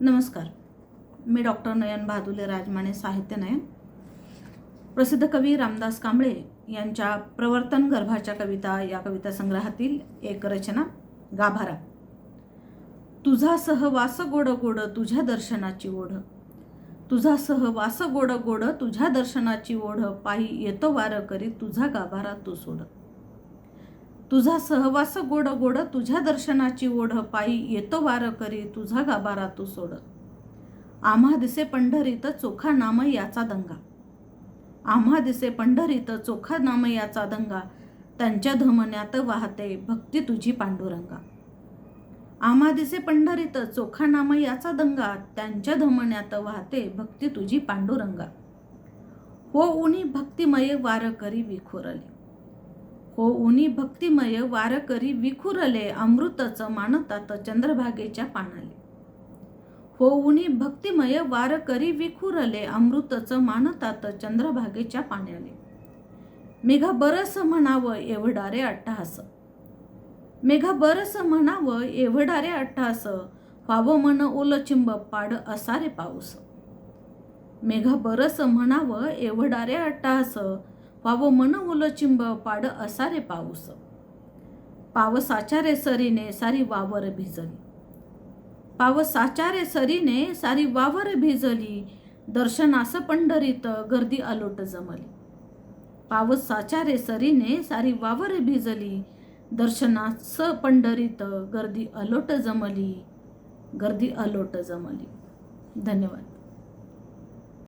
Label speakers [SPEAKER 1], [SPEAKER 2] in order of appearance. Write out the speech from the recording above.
[SPEAKER 1] नमस्कार. मी डॉक्टर नयन बहादुले राजमाने साहित्य नयन. प्रसिद्ध कवी रामदास कांबळे यांच्या प्रवर्तन गर्भाच्या कविता या कविता संग्रहातील एक रचना गाभारा. तुझा सहवास गोड गोड तुझ्या दर्शनाची ओढ. तुझा सहवास गोड गोड तुझ्या दर्शनाची ओढ. पायी येतो वार करी तुझा गाभारा तू सोड. तुझा सहवास गोड गोड तुझ्या दर्शनाची ओढ पायी येतो वार करी तुझा गाभारा तू सोड. आम्हा दिसे पंढरीत चोखा नाम याचा दंगा. आम्हा दिसे पंढरीत चोखा नाम याचा दंगा. त्यांच्या धमन्यात वाहते भक्ती तुझी पांडुरंगा. आम्हा दिसे पंढरीत चोखा नाम याचा दंगा. त्यांच्या धमन्यात वाहते भक्ती तुझी पांडुरंगा. हो उनी भक्तिमय वार करी विखोरली. हो उनी भक्तिमय वारकरी विखुरले अमृतच मानतात चंद्रभागेच्या पानाले. हो उनी भक्तिमय वारकरी विखुरले अमृतच मानतात चंद्रभागेच्या पाण्याले. मेघा बरस म्हणावं एवढारे अट्टहास. मेघा बरस म्हणावं एवढारे अट्टहास. व्हावं मन ओलचिंब पाड असारे पाऊस. मेघा बरस म्हणावं एवढारे अट्टहास. पावो मन उलचिंब पाड असारे पाऊस. पावसाच्या रे सरीने सारी वावर भिजली. पावसाच्या रे सरीने सारी वावर भिजली. दर्शनास पंढरीत गर्दी अलोट जमली. पावसाच्या रे सरीने सारी वावर भिजली. दर्शनास पंढरीत गर्दी अलोट जमली. गर्दी अलोट जमली. धन्यवाद.